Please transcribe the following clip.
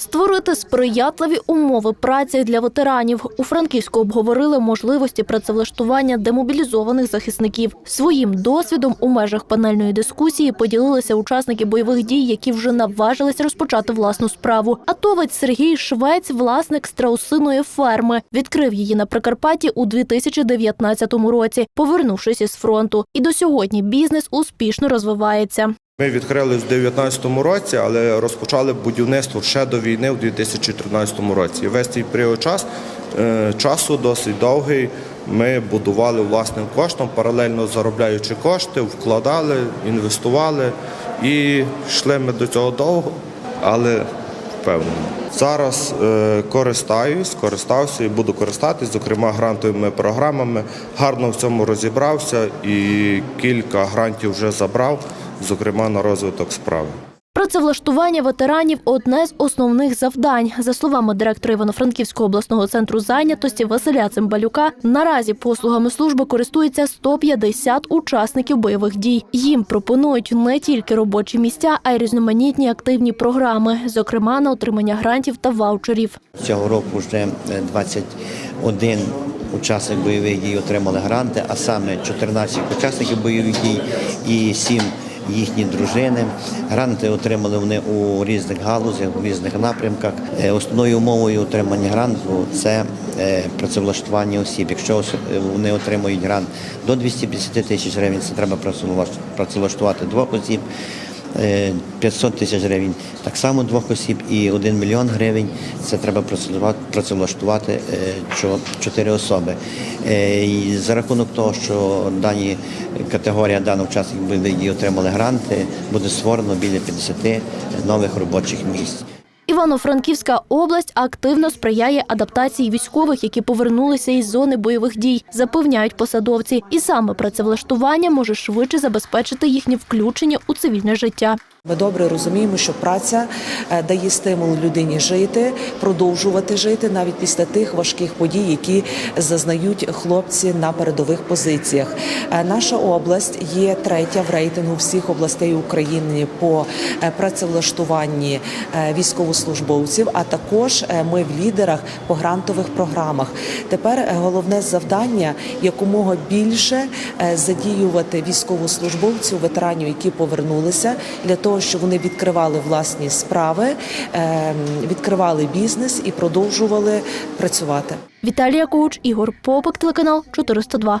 Створити сприятливі умови праці для ветеранів. У Франківську обговорили можливості працевлаштування демобілізованих захисників. Своїм досвідом у межах панельної дискусії поділилися учасники бойових дій, які вже наважились розпочати власну справу. Атовець Сергій Швець, власник страусиної ферми, відкрив її на Прикарпатті у 2019 році, повернувшись із фронту. І до сьогодні бізнес успішно розвивається. Ми відкрили в 2019 році, але розпочали будівництво ще до війни у 2014 році. Весь цей період час, е, часу досить довгий. Ми будували власним коштом, паралельно заробляючи кошти, вкладали, інвестували і йшли ми до цього довго, але впевнено. Зараз е, користаюсь, користався і буду користатись, зокрема грантовими програмами. Гарно в цьому розібрався і кілька грантів вже забрав, зокрема на розвиток справи. Працевлаштування ветеранів одне з основних завдань. За словами директора Івано-Франківського обласного центру зайнятості Василя Цимбалюка, наразі послугами служби користуються 150 учасників бойових дій. Їм пропонують не тільки робочі місця, а й різноманітні активні програми, зокрема на отримання грантів та ваучерів. Цього року вже е, 21 учасник бойових дій отримали гранти, а саме 14 учасників бойових дій і 7 їхні дружини. Гранти отримали вони у різних галузях, у різних напрямках. Е, Основною умовою отримання гранту це е, працевлаштування осіб. Якщо е, вони отримують грант до 250 тисяч гривень, це треба працевлаш- працевлаштувати двох осіб. Е, 500 тисяч гривень так само двох осіб і 1 мільйон гривень це треба працевлаштувати- е, чотири особи. Е, І за рахунок того, що дані категорія даних учасників отримали гранти, буде створено біля 50 нових робочих місць. Івано-Франківська область активно сприяє адаптації військових, які повернулися із зони бойових дій, запевняють посадовці. І саме працевлаштування може швидше забезпечити їхнє включення у цивільне життя. Ми добре розуміємо, що праця е, дає стимул людині жити, продовжувати жити навіть після тих важких подій, які зазнають хлопці на передових позиціях. Е, Наша область є третя в рейтингу всіх областей України по е, працевлаштуванні військовослужбовців. А також ми в лідерах по грантових програмах. Тепер головне завдання якомога більше задіювати військовослужбовців, ветеранів, які повернулися, для того, щоб вони відкривали власні справи, е, відкривали бізнес і продовжували працювати. Віталія Коуч, Ігор Попик, телеканал 402.